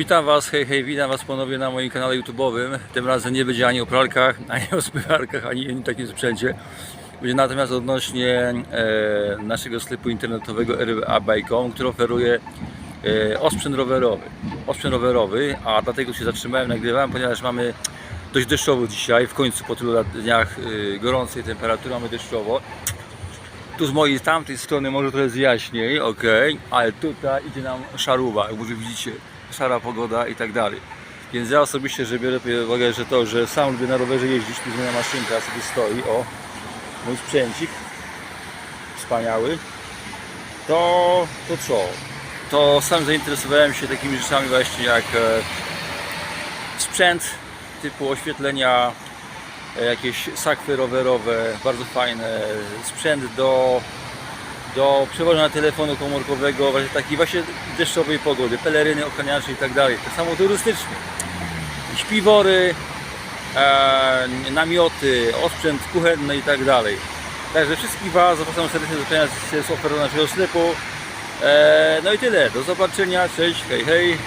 Witam Was, hej, hej, witam Was ponownie na moim kanale YouTube'owym. Tym razem nie będzie ani o pralkach, ani o spycharkach, ani innym takim sprzęcie. Będzie natomiast odnośnie e, naszego sklepu internetowego RBA.com, który oferuje e, osprzęt rowerowy. Osprzęt rowerowy, a dlatego się zatrzymałem, nagrywałem, ponieważ mamy dość deszczowo dzisiaj, w końcu po tylu dniach e, gorącej temperatury mamy deszczowo. Tu z mojej tamtej strony może trochę zjaśniej, ok, ale tutaj idzie nam szaruwa, jak może widzicie, szara pogoda i tak dalej. Więc ja osobiście, że biorę pod uwagę, że to, że sam lubię na rowerze jeździć, tu moja maszynka sobie stoi, o, mój sprzęcik, wspaniały, to, to co? To sam zainteresowałem się takimi rzeczami właśnie jak e, sprzęt typu oświetlenia, e, jakieś sakwy rowerowe, bardzo fajne, sprzęt do, do przewożenia telefonu komórkowego, właśnie takiej właśnie deszczowej pogody, peleryny ochraniacze i tak dalej. Tak samo turystycznie. Śpiwory, e, namioty, osprzęt kuchenny i tak dalej. Także wszystkich Was zapraszam serdecznie do się z ofertą naszego sklepu. E, no i tyle. Do zobaczenia. Cześć. Hej, hej.